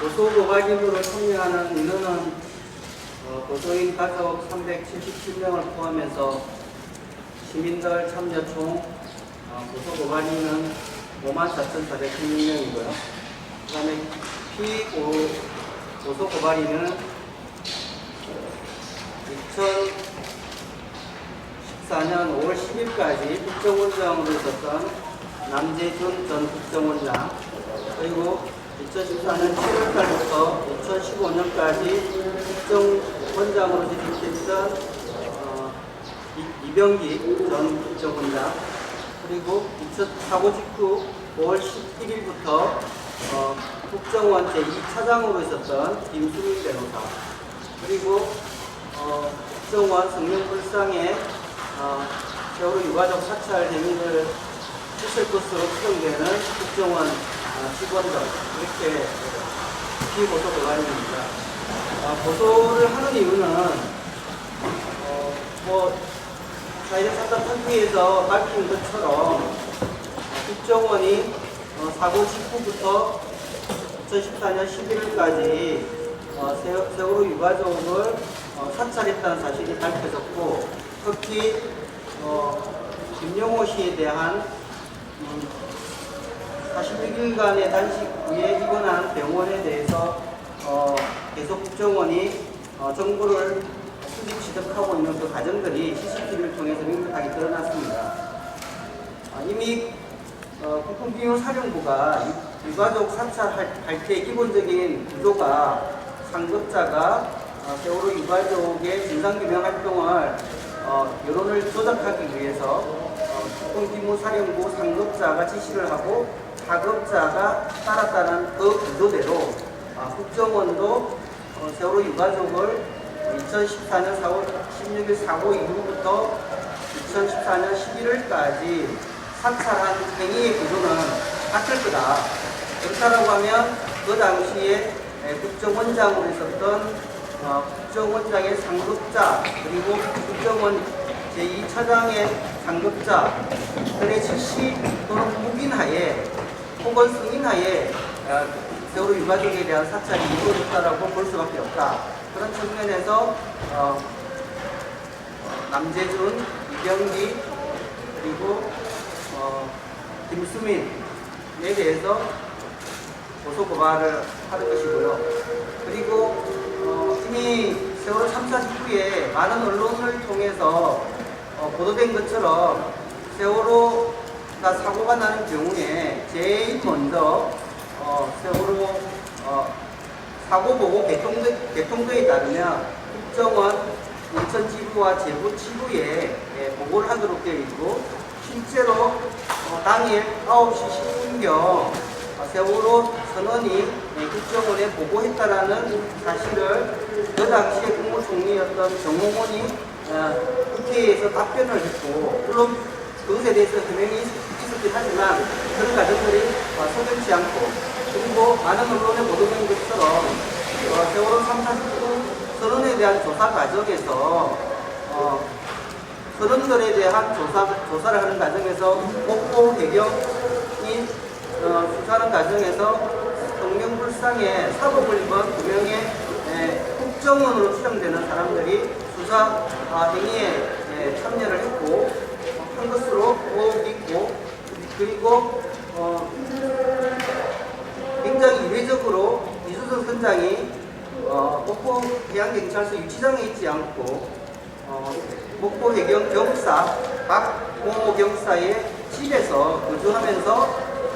고소 고발인으로 참여하는 인원은 어, 고소인 가족 377명을 포함해서 시민들 참여 총 어, 고소 고발인은 54,416명이고요. 그 다음에 피고 고소 고발인은 2014년 5월 10일까지 국정원장으로 있었던 남재준 전 국정원장 그리고 2014년 7월달부터 2015년까지 국정원장으로 재직했던 어, 이- 이병기 전 국정원장 그리고 2004고 직후 5월 11일부터 어, 국정원 제2차장으로 있었던 김수민 변호사 그리고 어, 국정원 성명불상에 어, 세월호 유가족 사찰 행위를 했을 것으로 추정되는 국정원 어, 직원들 이렇게 피고소 고발입니다. 어, 고소를 하는 이유는 어, 뭐 자이드 사건 통계에서 밝힌 것처럼 어, 국정원이 어, 사고 직후부터 2014년 11월까지 어, 세- 세월호 유가족을 어, 사찰했다는 사실이 밝혀졌고 특히 어, 김용호 씨에 대한 음, 46일간의 단식 후에 입원한 병원에 대해서 어, 계속 국정원이 어, 정보를 수집 취득하고 있는 그 과정들이 CCTV를 통해서 명백하게 드러났습니다. 아, 이미 어, 국군비용 사령부가 유- 유가족 사찰할 때 기본적인 구조가 상급자가 어, 세월호 유가족의 진상규명 활동을 어, 여론을 조작하기 위해서 어, 국군비무사령부 상급자가 지시를 하고 하급자가 따랐다는 그 구조대로 아, 국정원도 어, 세월호 유가족을 2014년 4월 16일 사고 이후부터 2014년 11월까지 사찰한 행위의 구조는 같을 거다. 그렇다라고 하면 그 당시에 에, 국정원장으로 있었던 어, 국정원장의 상급자 그리고 국정원 제2차장의 상급자들의 지시 또는 묵인하에 혹은 승인하에 어, 세월호 유가족에 대한 사찰이 이루어졌다라고 볼 수밖에 없다. 그런 측면에서 어, 남재준, 이경기 그리고 어, 김수민에 대해서 고소 고발을 하는 것이고요. 그리고 어, 이미 세월호 참사 직후에 많은 언론을 통해서 어, 보도된 것처럼 세월호 가 사고가 나는 경우에 제일 먼저 어, 세월호 어, 사고 보고 개통돼, 개통도에 따르면 국정원 인천지부와 제부지부에 예, 보고를 하도록 되어 있고 실제로 어, 당일 9시 10분경 어, 세월호 선언이 예, 국정원에 보고했다라는 사실을 그 당시에 국무총리였던 정몽원이 어, 국회에서 답변을 했고 물론 그것에 대해서 해명이 있었긴 하지만 그런 과정들이 어, 소변치 않고 그리고 많은 언론에 보도된 것처럼 어, 세월호 3, 49 선언에 대한 조사 과정에서 어, 선언들에 대한 조사, 조사를 하는 과정에서 목포 해경이 어, 수사하는 과정에서 성명불상에 사법을 입은 두 명의 에, 국정원으로 추정되는 사람들이 수사 아, 행위에 에, 참여를 했고 어, 한 것으로 보고 있고 그리고 어, 굉장히 이례적으로 이수석 선장이 어, 목포 해양경찰서 유치장에 있지 않고 어, 목포 해경 경사 박모 경사의 집에서 거주하면서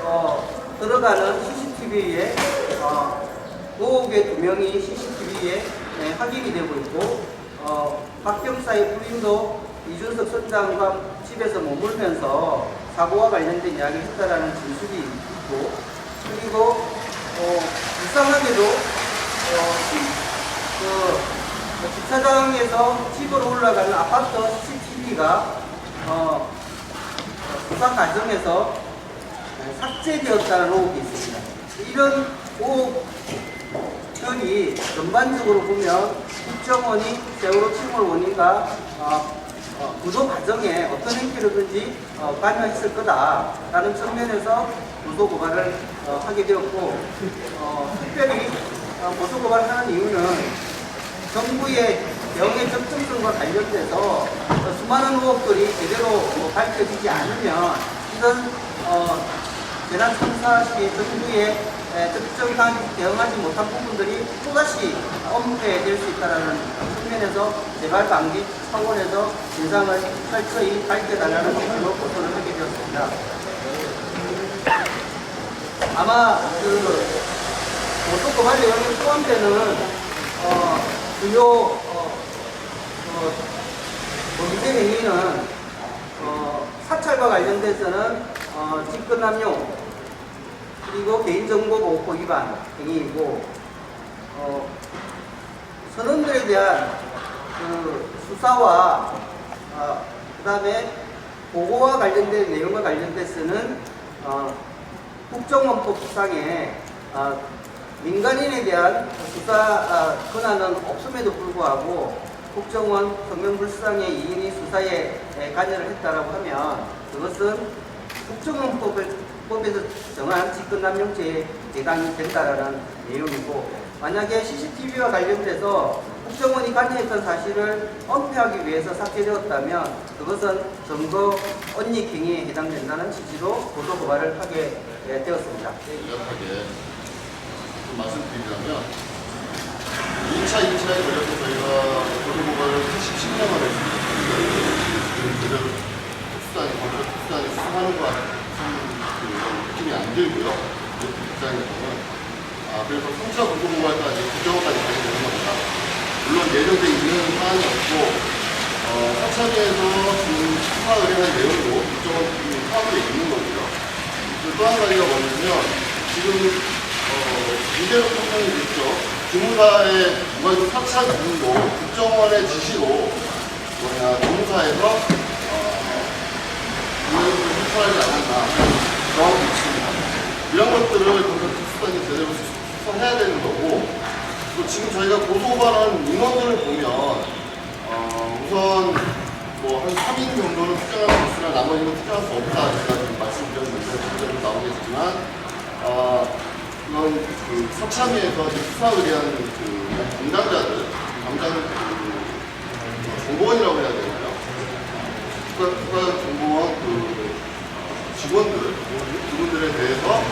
어, 들어가는 CCTV에 어, 5억의 두 명이 CCTV에 네, 확인이 되고 있고 어, 박 경사의 부인도 이준석 선장과 집에서 머물면서 사고와 관련된 이야기를 했다라는 진술이 있고 그리고 어, 이상하게도 어, 시- 그, 그 주차장에서 집으로 올라가는 아파트 CCTV가 어, 과정에서 어, 삭제되었다는 의혹이 있습니다. 이런 의혹들이 전반적으로 보면 국정원이 세월호 침몰 원인과 어, 어, 구조 과정에 어떤 행태로든지 어, 관여했을 거다라는 측면에서 고소 고발을 어, 하게 되었고 어, 특별히 어, 고소 고발하는 이유는 정부의 영의 적정성과 관련돼서 어, 수많은 의혹들이 제대로 어, 밝혀지지 않으면 이런 어, 재난 참사 시 정부의 에, 적정하게 대응하지 못한 부분들이 또다시 엄폐될 수 있다는 측면에서 재발 방지 차원에서 진상을 철저히 밝혀달라는 취지로 고소를 하게 되었습니다. 아마 그 고소 고발 내용에 포함되는 어, 주요 어, 어, 범죄 행위는 어, 사찰과 관련돼서는 어, 직권남용 그리고 개인정보보호법 위반 행위이고 어, 선원들에 대한 그 수사와 어, 그 다음에 보고와 관련된 내용과 관련돼서는 어, 국정원법상에 어, 민간인에 대한 수사 아, 권한은 없음에도 불구하고 국정원 성명불상의 이인이 수사에 에, 관여를 했다라고 하면 그것은 국정원법 에서 정한 직권남용죄에 해당이 된다라는 내용이고 만약에 CCTV와 관련돼서 국정원이 관여했던 사실을 은폐하기 위해서 삭제되었다면 그것은 언익 행위에 해당된다는 취지로 고소 고발을 하게 에, 되었습니다. 간략하게 좀 말씀드리자면 1차, 2차에 걸려서 저희가 고소 고발을 17년을 했습니다. 그대로 특수단이, 검찰 특수단이 수사하는 것 같은 그 느낌이 안 들고요. 그 입장에서는. 아, 그래서 3차 고소고발까지 국정원까지 가게 되는 겁니다. 예정돼 있는 사안이었고, 어, 사찰에서 지금 수사 의뢰한 내용도 국정원 파악되어 있는 거고요. 그리고 또한 가지가 뭐냐면 지금 어, 이대로 설명이 됐죠. 주무사의 무관중 사찰 부분도 국정원의 지시로 뭐냐 주무사에서 어, 인원을 사찰하지 않았나 정하고 있습니다. 이런 것들을 검찰 특수단이 제대로 수사해야 되는 거고 또 지금 저희가 고소고발한 인원들을 보면 어, 우선 뭐 한 3인 정도는 특정할 수 있으나 나머지는 특정할 수 없다. 제가 지금 말씀드렸는데 그대로 나오겠지만 어, 그런 그 서참위에서 이제 수사를 위한 그 담당자들 담당 그 정보원이라고 해야 되나요? 국가, 국가 정보원 그 직원들 그분들에 대해서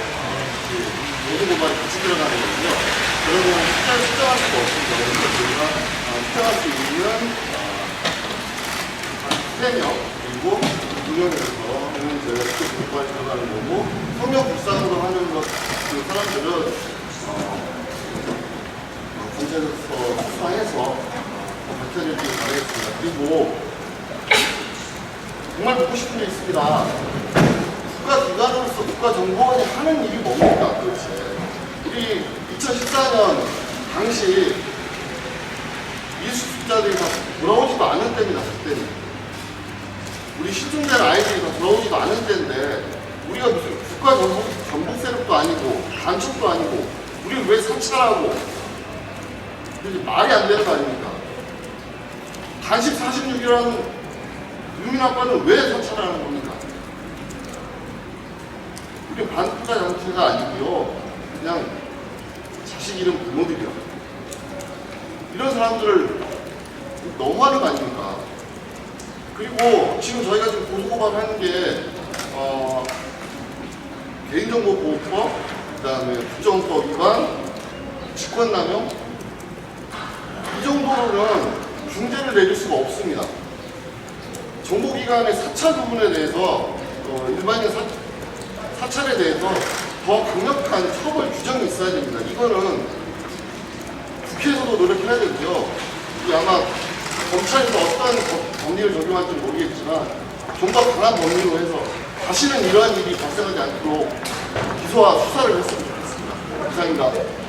모두고발이 같이 들어가는 거고요. 그런 경우 숫자를 측정할 수가 없는 경우는 저희가 어, 측정할 수 있는 한 3명 그리고 2명에서 하는 직접 고발이 들어가는 거고 성명 불상으로 하는 것, 그 사람들은 어, 어, 경찰서 수사해서 어, 밝혀내주길 바라겠습니다. 그리고 정말 묻고 싶은 게 있습니다. 국가기관으로서 국가정보원이 하는 일이 뭡니까 도대체? 우리 2014년 당시 이수 숫자들이 다 돌아오지도 않은 때입니다. 그때는. 우리 실종된 아이들이 다 돌아오지도 않은 때인데 우리가 무슨 국가정보 전복 세력도 아니고 간첩도 아니고 우리 왜 사찰하고 이게 말이 안 되는 거 아닙니까? 간식 46이라는 유민 아빠는 왜 사찰하는 겁니까? 우리 반국가 장치가 아니고요. 그냥 자식 이름 부모들이요. 이런 사람들을 너무하는 거 아닙니까? 그리고 지금 저희가 지금 고소고발 하는 게 어, 개인정보보호법, 그다음에 국정법 위반, 직권남용 이 정도로는 중재를 내릴 수가 없습니다. 정보기관의 사찰 부분에 대해서 어, 일반인 사, 사찰에 대해서 더 강력한 처벌 규정이 있어야 됩니다. 이거는 국회에서도 노력해야 되고요. 아마 검찰에서 법- 법리를 적용할지 모르겠지만 좀 더 강한 법리로 해서 다시는 이러한 일이 발생하지 않도록 기소와 수사를 했으면 좋겠습니다. 이상입니다.